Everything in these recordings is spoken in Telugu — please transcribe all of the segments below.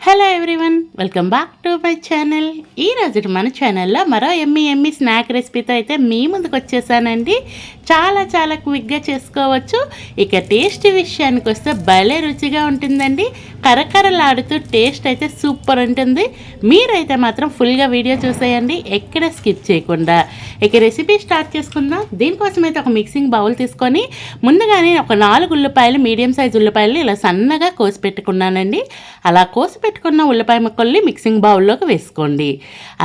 Hello everyone welcome back to my channel ఈ రోజు మన ఛానల్లో మరో ఎమ్మి ఎమ్మి స్నాక్ రెసిపీతో అయితే మీ ముందుకు వచ్చేసానండి. చాలా చాలా క్విక్గా చేసుకోవచ్చు. ఇక టేస్ట్ విషయానికి వస్తే భలే రుచిగా ఉంటుందండి. కరకరలాడుతూ టేస్ట్ అయితే సూపర్ ఉంటుంది. మీరైతే మాత్రం ఫుల్గా వీడియో చూసేయండి. ఎక్కడ స్కిప్ చేయకుండా. ఇక రెసిపీ స్టార్ట్ చేసుకుందాం. దీనికోసం అయితే ఒక మిక్సింగ్ బౌల్ తీసుకొని ముందుగానే ఒక నాలుగు ఉల్లిపాయలు మీడియం సైజ్ ఉల్లిపాయలు ఇలా సన్నగా కోసి పెట్టుకున్నానండి. అలా కోసి పెట్టుకున్న ఉల్లిపాయ ముక్కల్ని మిక్సింగ్ బౌల్లోకి వేసుకోండి.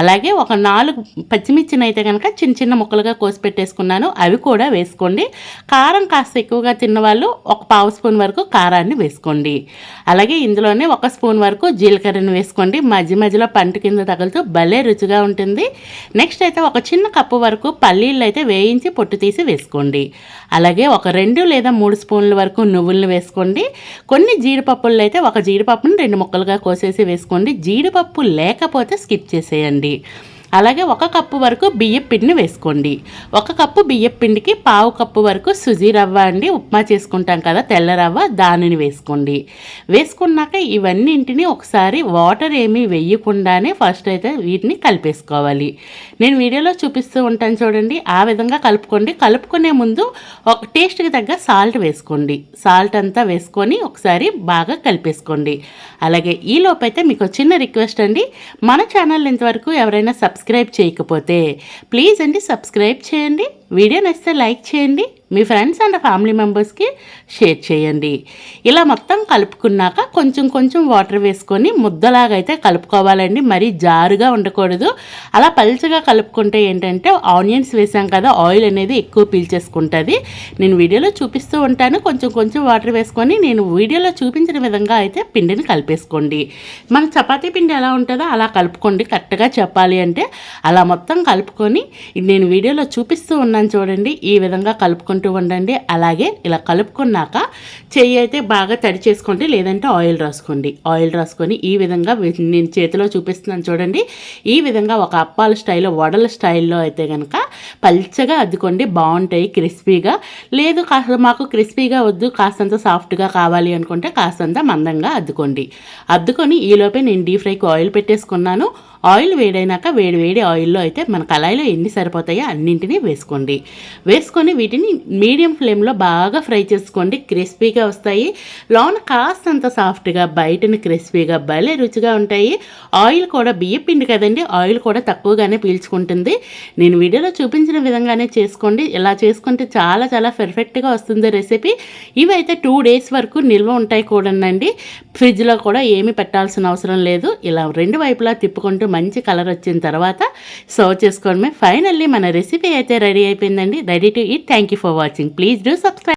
అలాగే ఒక నాలుగు పచ్చిమిర్చిని అయితే కనుక చిన్న చిన్న ముక్కలుగా కోసి పెట్టేసుకున్నాను. అవి కూడా వేసుకోండి. కారం కాస్త ఎక్కువగా తిన్నవాళ్ళు ఒక పావు స్పూన్ వరకు కారాన్ని వేసుకోండి. అలాగే ఇందులోనే ఒక స్పూన్ వరకు జీలకర్రను వేసుకోండి. మధ్య మధ్యలో పంట కింద తగులుతూ భలే రుచిగా ఉంటుంది. నెక్స్ట్ అయితే ఒక చిన్న కప్పు వరకు పల్లీలు అయితే వేయించి పొట్టు తీసి వేసుకోండి. అలాగే ఒక రెండు లేదా మూడు స్పూన్ల వరకు నువ్వులను వేసుకోండి. కొన్ని జీడిపప్పులు అయితే ఒక జీడిపప్పును రెండు ముక్కలుగా కోసేసి వేసుకోండి. జీడిపప్పు లేకపోతే స్కిప్ చేసేయండి. అలాగే ఒక కప్పు వరకు బియ్యం పిండిని వేసుకోండి. ఒక కప్పు బియ్యం పిండికి పావు కప్పు వరకు సుజీ రవ్వ అండి. ఉప్మా చేసుకుంటాం కదా తెల్ల రవ్వ దానిని వేసుకోండి. వేసుకున్నాక ఇవన్నింటిని ఒకసారి వాటర్ ఏమీ వేయకుండానే ఫస్ట్ అయితే వీటిని కలిపేసుకోవాలి. నేను వీడియోలో చూపిస్తూ ఉంటాను చూడండి. ఆ విధంగా కలుపుకోండి. కలుపుకునే ముందు ఒక టేస్ట్కి తగ్గ సాల్ట్ వేసుకోండి. సాల్ట్ అంతా వేసుకొని ఒకసారి బాగా కలిపేసుకోండి. అలాగే ఈ అయితే మీకు చిన్న రిక్వెస్ట్ అండి. మన ఛానల్ ఇంతవరకు ఎవరైనా సబ్స్క్రైబ్ సబ్స్క్రైబ్ చేయకపోతే ప్లీజ్ అండి సబ్స్క్రైబ్ చేయండి వీడియో నచ్చితే లైక్ చేయండి మీ ఫ్రెండ్స్ అండ్ ఫ్యామిలీ మెంబర్స్కి షేర్ చేయండి. ఇలా మొత్తం కలుపుకున్నాక కొంచెం కొంచెం వాటర్ వేసుకొని ముద్దలాగా అయితే కలుపుకోవాలండి. మరీ జారుగా ఉండకూడదు. అలా పలుచగా కలుపుకుంటే ఏంటంటే ఆనియన్స్ వేసాం కదా ఆయిల్ అనేది ఎక్కువ పీల్చేసుకుంటుంది నేను వీడియోలో చూపిస్తూ ఉంటాను. కొంచెం కొంచెం వాటర్ వేసుకొని నేను వీడియోలో చూపించిన విధంగా అయితే పిండిని కలిపేసుకోండి. మన చపాతీ పిండి ఎలా ఉంటుందో అలా కలుపుకోండి. కరెక్ట్గా చెప్పాలి అంటే అలా మొత్తం కలుపుకొని నేను వీడియోలో చూపిస్తూ ఉన్నాను చూడండి. ఈ విధంగా కలుపుకుంటూ ఉండండి. అలాగే ఇలా కలుపుకున్నాక చెయ్యి అయితే బాగా తడి చేసుకోండి లేదంటే ఆయిల్ రాసుకోండి. ఆయిల్ రాసుకొని ఈ విధంగా నేను చేతిలో చూపిస్తున్నాను చూడండి. ఈ విధంగా ఒక అప్పాల స్టైల్లో వడల స్టైల్లో అయితే కనుక పల్చగా అద్దుకోండి. బాగుంటాయి క్రిస్పీగా. లేదు కాస్త మాకు క్రిస్పీగా వద్దు కాస్తంత సాఫ్ట్గా కావాలి అనుకుంటే కాస్తంత మందంగా అద్దుకోండి. అద్దుకొని ఈలోపే నేను డీప్ ఫ్రైకి ఆయిల్ పెట్టేసుకున్నాను. ఆయిల్ వేడైనాక వేడి వేడి ఆయిల్లో అయితే మన కళాయిలో ఎన్ని సరిపోతాయో అన్నింటినీ వేసుకోండి. వేసుకొని వీటిని మీడియం ఫ్లేమ్లో బాగా ఫ్రై చేసుకోండి. క్రిస్పీగా వస్తాయి. లోన కాస్తంత సాఫ్ట్గా బయటని క్రిస్పీగా భలే రుచిగా ఉంటాయి. ఆయిల్ కూడా బియ్య పిండి కదండి ఆయిల్ కూడా తక్కువగానే పీల్చుకుంటుంది. నేను వీడియోలో చూపించిన విధంగానే చేసుకోండి. ఇలా చేసుకుంటే చాలా చాలా పర్ఫెక్ట్గా వస్తుంది రెసిపీ. ఇవి అయితే టూ డేస్ వరకు నిల్వ ఉంటాయి కూడానండి ఫ్రిడ్జ్లో కూడా ఏమి పెట్టాల్సిన అవసరం లేదు. ఇలా రెండు వైపులా తిప్పుకుంటూ మంచి కలర్ వచ్చిన తర్వాత సర్వ్ చేసుకోవడమే. ఫైనల్లీ మన రెసిపీ అయితే రెడీ అయిపోయిందండి. Ready to eat. Thank you for watching. Please do subscribe.